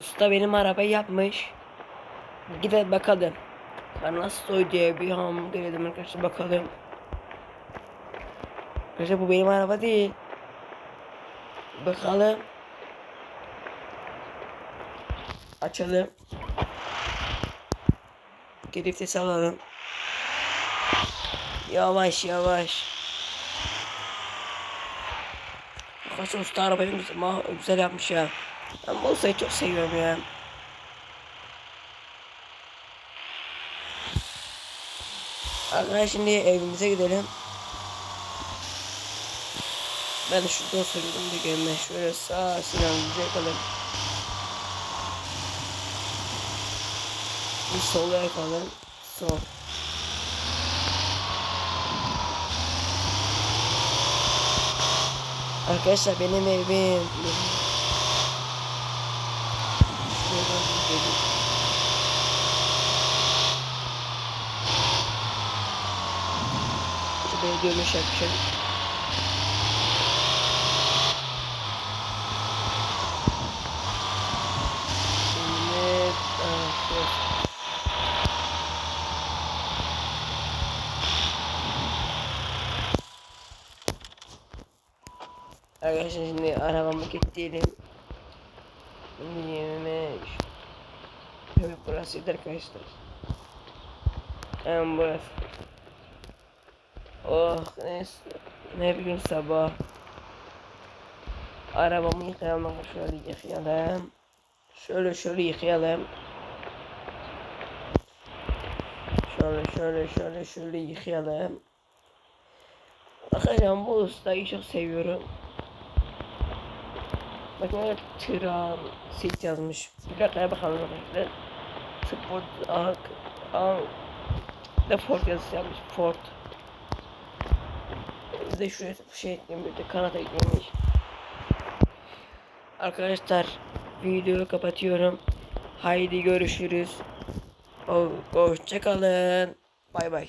Usta benim arabayı yapmış. Gidelim bakalım. Karnastoy diye bir hamburger yedim arkadaşlar bakalım. Arkadaşlar bu benim araba değil. Bakalım. Açalım. Gidip de alalım. Yavaş yavaş. Arkadaşlar usta arabayı güzel, güzel yapmış ya. Ben ustayı çok seviyorum ya. Arkadaşlar şimdi evimize gidelim. Ben söyledim de gelme. Şöyle sağ sinanlıca yakalım. Bir sola yakalım. Sol. Arkadaşlar benim evim. Dönüş yapacağım. Şurası. Arkadaşlar şimdi arabamı kilitleyelim. 25 Evet burasıydı arkadaşlar. Hem burası. Oh neyse. Ne bileyim sabah. Arabamı yıkayalım. Şöyle yıkayalım. Şöyle şöyle yıkayalım. Şöyle şöyle şöyle şöyle yıkayalım. Bakacağım bu ustayı çok seviyorum. Bakın Tiran sit yazmış. Bir dakika bakalım arkadaşlar. Sport Ak Ak de Ford yazısı yapmış. Ford. Bir de şuraya şey eklemiş. Bir de kanat eklemiş. Arkadaşlar videoyu kapatıyorum. Haydi görüşürüz. Hoşçakalın. Bay bay.